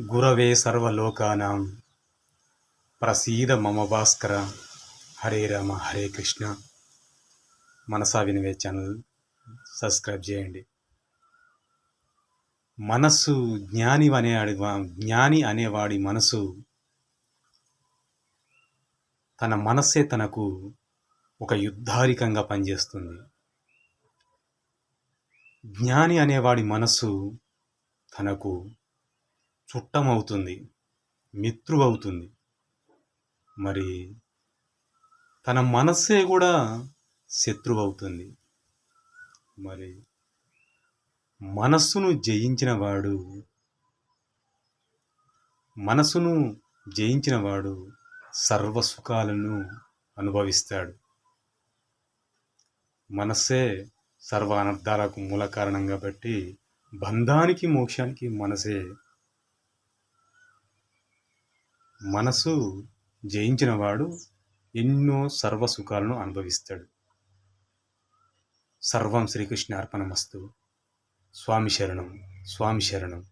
గురవే సర్వలోకానాం. ప్రసీద మమ భాస్కర. హరే రామ హరే కృష్ణ. మనసా వినివే ఛానల్ సబ్స్క్రైబ్ చేయండి. మనస్సు జ్ఞాని అనేవాడి జ్ఞాని అనేవాడి మనసు తన మనస్సే తనకు ఒక యుద్ధారికంగా పనిచేస్తుంది. జ్ఞాని అనేవాడి మనస్సు తనకు చుట్టమవుతుంది మిత్రువవుతుంది. మరి తన మనస్సే కూడా శత్రువవుతుంది. మరి మనస్సును జయించిన వాడు మనసును జయించిన వాడు సర్వసుఖాలను అనుభవిస్తాడు. మనస్సే సర్వ అనర్థాలకు మూల కారణం కాబట్టి బంధానికి మోక్షానికి మనసే మనసు జయించినవాడు ఎన్నో సర్వసుఖాలను అనుభవిస్తాడు. సర్వం శ్రీకృష్ణ అర్పణమస్తు స్వామి శరణం స్వామి శరణం.